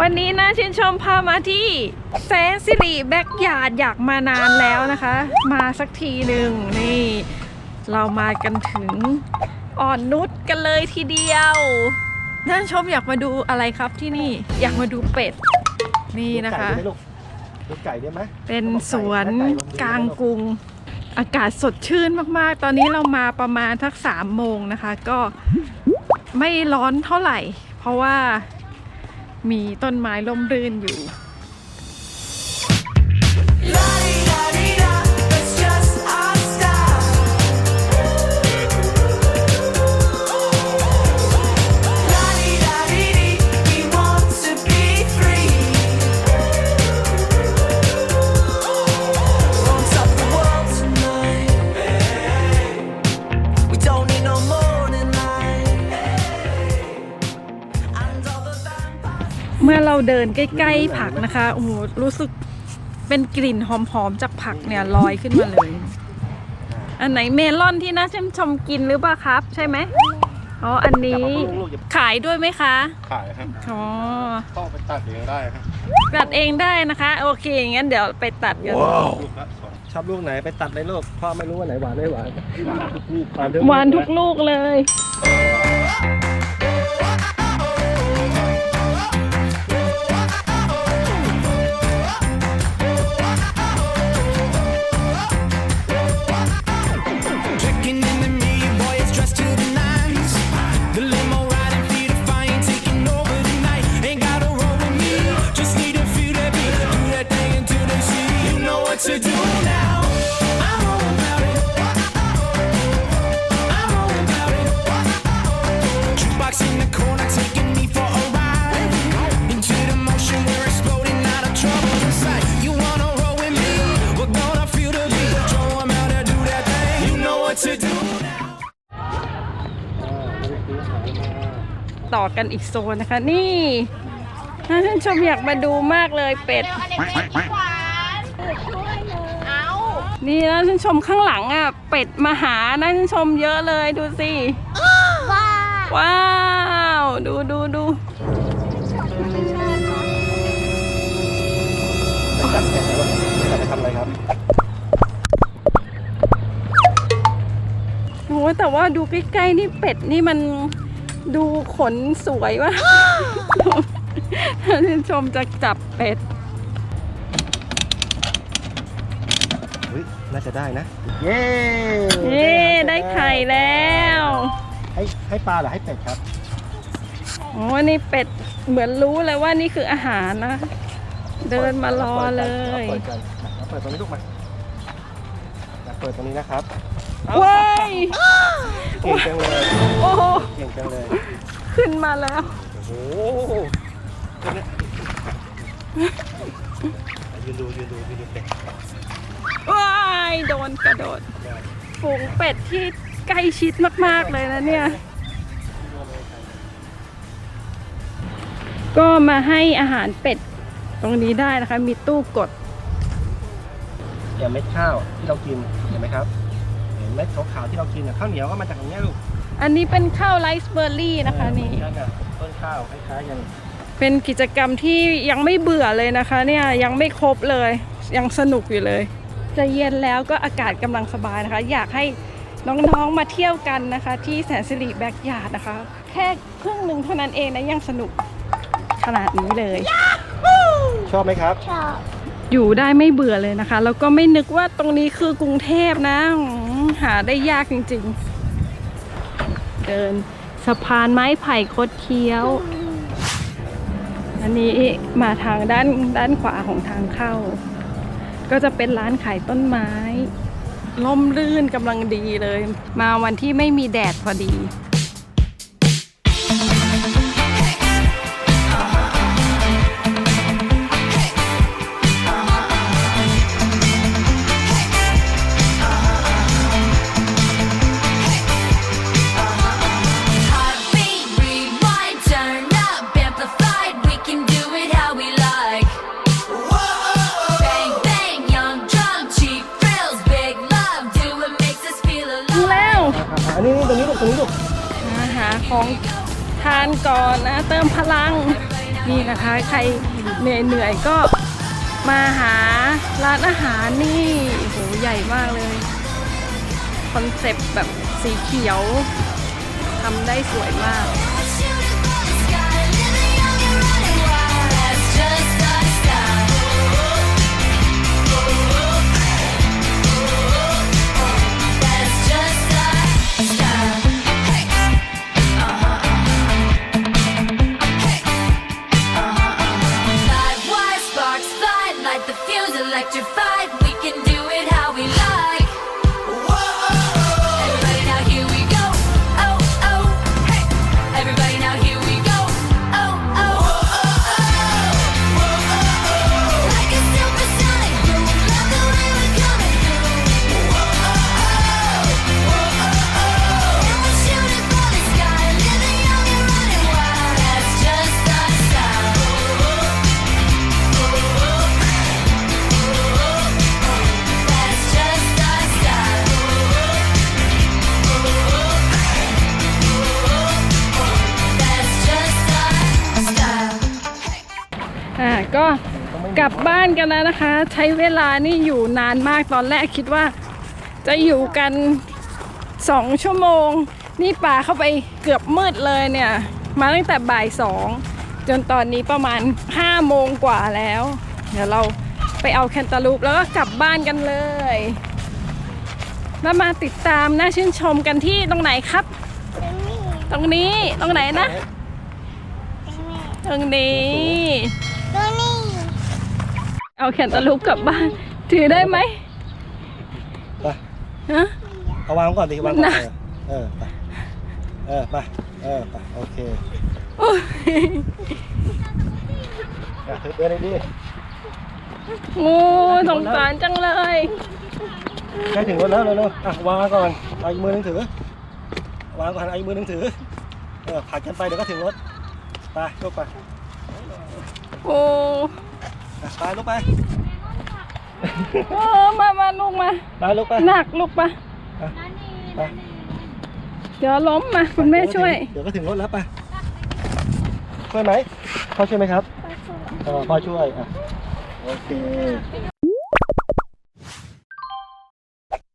วันนี้นะชื่นชมพามาที่แสนสิริแบ็กยาร์ดอยากมานานแล้วนะคะ มาสักทีหนึ่งนี่ เรามากันถึงอ่อนนุชกันเลยทีเดียวท่านชมอยากมาดูอะไรครับที่นี่อยากมาดูเป็ด นี่นะคะ ลูกลูกไก่ได้ไหมเป็นสวนกลางกรุง อากาศสดชื่นมากๆ ตอนนี้เรามาประมาณทักสามโมงนะคะ ก็ไม่ร้อนเท่าไหร่ เพราะว่า มีต้นไม้ร่มรื่นอยู่ เมื่อเราเดินใกล้ๆผักนะคะ โอ้โห รู้สึกเป็นกลิ่นหอมๆ จากผักเนี่ยลอยขึ้นมาเลย อันไหนเมลอนที่น่าชื่นชมกินหรือเปล่าครับ ใช่ไหมอ๋อ อันนี้ขายด้วยไหมคะ ขายครับ อ๋อต้องไปตัดเองได้ครับ ตัดเองได้นะคะ โอเค งั้นเดี๋ยวไปตัดกันลูกละสองชอบลูกไหนไปตัดเลยลูกพ่อไม่รู้ว่าไหนหวานไม่หวานหวานทุกลูกหวานทุกลูกเลย ต่อกันอีกโซนนะคะ นี่น่าชื่นชมอยากมาดูมากเลยเป็ด นี่นะชื่นชมข้างหลังอะ เป็ดมาหานะชื่นชมเยอะเลยดูสิ ว้าว ดูดูดูจะทำอะไรครับ อ้แต่ว่าดูใกล้ๆนี่เป็ดนี่มันดูขนสวยว่ะชื่นชมจะจับเป็ดเฮ้ยน่าจะได้นะ เย้เย้ได้ไข่แล้ว ให้ให้ปลาหรือให้เป็ดครับ โอ้นี่เป็ดเหมือนรู้เลยว่านี่คืออาหารนะ เดินมารอเลย เปิดกันเราเปิดตรงนี้ลูกมาเราเปิดตรงนี้นะครับ ว้ายเก่งจังเลยโอ้โหเก่งจังเลย ขึ้นมาแล้ว โอ้โหยืนดูยืนดูยืนดูเป็ดว้ายโดนกระโดด ฝูงเป็ดที่ใกล้ชิดมาก ๆ เลยนะเนี่ย ก็มาให้อาหารเป็ดตรงนี้ได้นะคะ มีตู้กดอย่างเม็ดข้าวที่เรากินเห็นไหมครับเห็นเม็ดขาวๆที่เรากินอะข้าวเหนียวก็มาจากตรงเนี้ยลูกอันนี้เป็นข้าวไรซ์เบอร์รี่นะคะนี่เหมือกัอะต้นข้าวคล้ายๆกันเป็นกิจกรรมที่ยังไม่เบื่อเลยนะคะ เนี่ยยังไม่ครบเลยยังสนุกอยู่เลยจะเย็นแล้วก็อากาศกำลังสบายนะคะ อยากให้น้องๆมาเที่ยวกันนะคะ ที่แสนสิริแบ็กยาร์ดนะคะ แค่ครึ่งหนึ่งเท่านั้นเองนะยังสนุกขนาดนี้เลย ชอบไหมครับอ อยู่ได้ไม่เบื่อเลยนะคะ แล้วก็ไม่นึกว่าตรงนี้คือกรุงเทพนะหาได้ยากจริงๆ เดินสะพานไม้ไผ่คดเคี้ยว อันนี้มาทางด้านด้านขวาของทางเข้า ก็จะเป็นร้านขายต้นไม้ ล่มรื่นกำลังดีเลย มาวันที่ไม่มีแดดพอดีาของทานก่อนนะ เติมพลังนี่นะคะใครเหนื่อยเหนื่อยก็มาหาร้านอาหารนี่โอ้โหใหญ่มากเลยคอนเซปต์แบบสีเขียวทำได้สวยมาก ก็กลับบ้านกันแล้วนะคะ ใช้เวลานี่อยู่นานมากตอนแรกคิดว่า จะอยู่กันสองชั่วโมง นี่ป่าเข้าไปเกือบมืดเลยเนี่ย มาตั้งแต่บ่ายสองจนตอนนี้ประมาณห้าโมงกว่าแล้ว เดี๋ยวเราไปเอาแคนตาลูปแล้วก็กลับบ้านกันเลยแล้วมาติดตามน่าชื่นชมกันที่ตรงไหนครับ ตรงนี้ตรงไหนนะ ตรงนี้ เอาแขนตะลุกกลับบ้าน ถือได้ไหมไปฮะ เอาวางก่อนดิวางก่อนนะเออ ไป เออ ไป เออ ไป โอเคโอ้ยอะถือเดินเลยดิงูสงสารจังเลย ใกล้ถึงรถแล้วเร็วๆอะวางก่อนเอาอีกมือหนึงถือ วางก่อนเอาอีกมือหนึงถือ เออผลักกันไปเดี๋ยวก็ถึงรถ ไปลูกไป โอ้อะ ไปลูกไปโอ้มามาลูกมา ไปลูกไปหนักลูกปะไปเดี๋ยวล้มมาคุณแม่ช่วย เดี๋ยวก็ถึงรถแล้วไปช่วยไหมพ่อช่วยไหมครับพ่อช่วยพ่อช่วยอะโอเค